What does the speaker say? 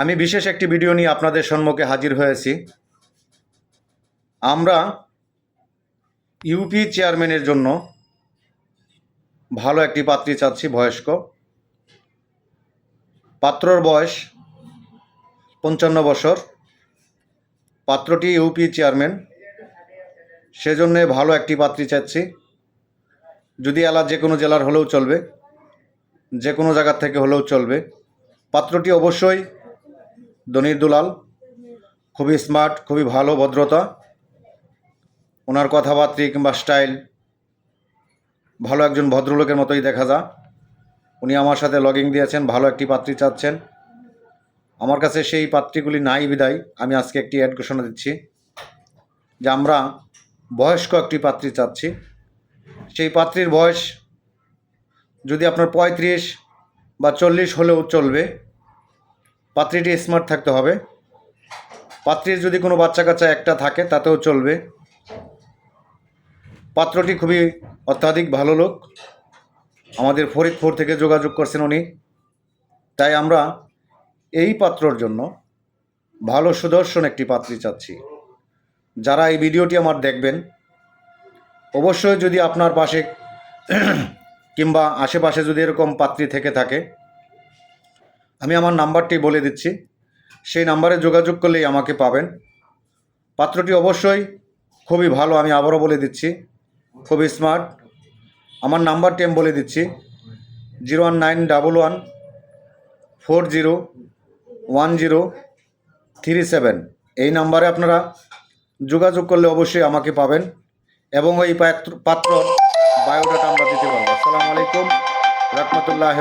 আমি বিশেষ একটি ভিডিও নিয়ে আপনাদের সম্মুখে হাজির হয়েছি। আমরা ইউপি চেয়ারম্যানের জন্য ভালো একটি পাত্রী চাচ্ছি, বয়স্ক। পাত্রর বয়স পঞ্চান্ন বছর। পাত্রটি ইউপি চেয়ারম্যান। সেজন্যে ভালো একটি পাত্রী চাচ্ছি। যদি এলার যে কোনো জেলার হলেও চলবে, যে কোনো জায়গার থেকে হলেও চলবে। পাত্রটি অবশ্যই দনির দুলাল, খুবই স্মার্ট খুবই ভালো, ভদ্রতা। ওনার কথাবার্তা কিংবা স্টাইল ভালো একজন ভদ্রলোকের মতোই দেখা যায় উনি আমার সাথে লগিং দিয়েছেন, ভালো একটি পাত্রী চাচ্ছেন। আমার কাছে সেই পাত্রীগুলি নাই বিদায়, আমি আজকে একটি অ্যাড ঘোষণা দিচ্ছি। যে আমরা বয়স্ক একটি পাত্রী চাচ্ছি। সেই পাত্রীর বয়স যদি আপনার পঁয়ত্রিশ বা চল্লিশ হলেও চলবে পাত্রীটি স্মার্ট থাকতে হবে। পাত্রীর যদি কোনো বাচ্চা কাচ্চা একটা থাকে, তাতেও চলবে। পাত্রটি খুবই অত্যাধিক ভালো লোক। আমাদের ফরিদপুর থেকে যোগাযোগ করছেন উনি। তাই আমরা এই পাত্রর জন্য ভালো সুদর্শন একটি পাত্রী চাচ্ছি। যারা এই ভিডিওটি আমার দেখবেন, অবশ্যই যদি আপনার পাশে কিংবা আশেপাশে যদি এরকম পাত্রী থেকে থাকে আমি আমার নাম্বারটি বলে দিচ্ছি। সেই নাম্বারে যোগাযোগ করলেই আমাকে পাবেন। পাত্রটি অবশ্যই খুবই ভালো, আমি আবারও বলে দিচ্ছি। খুবই স্মার্ট। আমার নাম্বারটি আমি বলে দিচ্ছি। Zero one nine double one four zero one zero three seven. এই নাম্বারে আপনারা যোগাযোগ করলে অবশ্যই আমাকে পাবেন এবং ওই পাত্র পাত্র বায়োডাটা আমরা দিতে পারব। আসসালামু আলাইকুম। রহমতুল্লাহ